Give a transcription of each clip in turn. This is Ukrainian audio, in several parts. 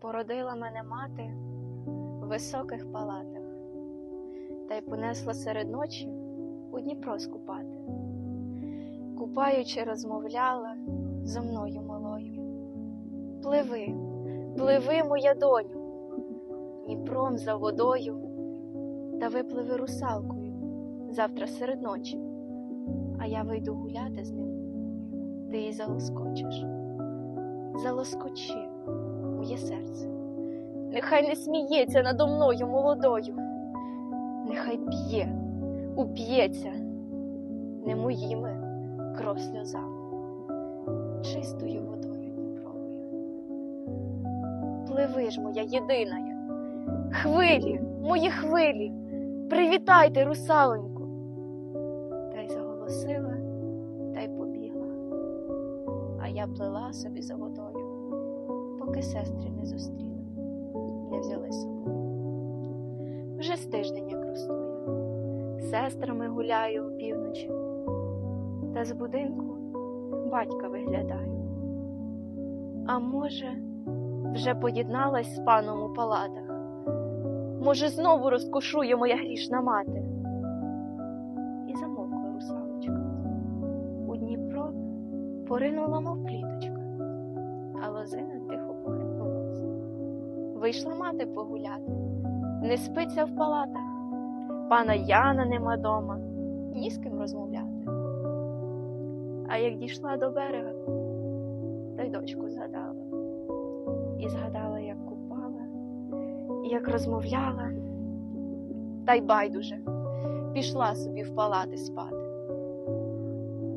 Породила мене мати в високих палатах, та й понесла серед ночі у Дніпро скупати. Купаючи, розмовляла зо мною малою. Пливи, пливи, моя доню, Дніпром за водою, та випливи русалкою завтра серед ночі, а я вийду гуляти з ним, ти її залоскочиш. Залоскочи, моє серце, нехай не сміється надо мною молодою, нехай п'є, уп'ється не моїми кров сльозами, чистою водою Дніпровою. Пливи ж, моя єдиная, хвилі, мої хвилі, привітайте, русаленьку. Та й заголосила, та й побігла. А я плила собі за водою, поки сестри не зустріли, не взяли з собою. Вже з тиждень як ростую, сестрами гуляю опівночі, та з будинку батька виглядаю. А може, вже поєдналась з паном у палатах? Може, знову розкошує моя грішна мати? І замовкла русалочка. У Дніпро поринула, мов пліточка, а лозина. Вийшла мати погуляти, не спиться в палатах, пана Яна нема дома, ні з ким розмовляти. А як дійшла до берега, та й дочку згадала. І згадала, як купала, і як розмовляла, та й байдуже, пішла собі в палати спати.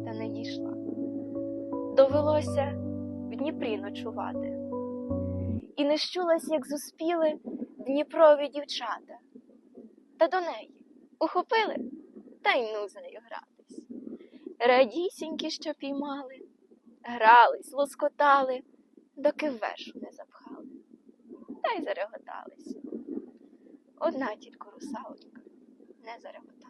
Та не дійшла. Довелося в Дніпрі ночувати. І не щулась, як зуспіли Дніпрові дівчата. Та до неї ухопили, та й ну з нею гратись. Радісінькі, що піймали, грались, лоскотали, доки вершу не запхали, та й зареготались. Одна тільки русалонька не зареготала.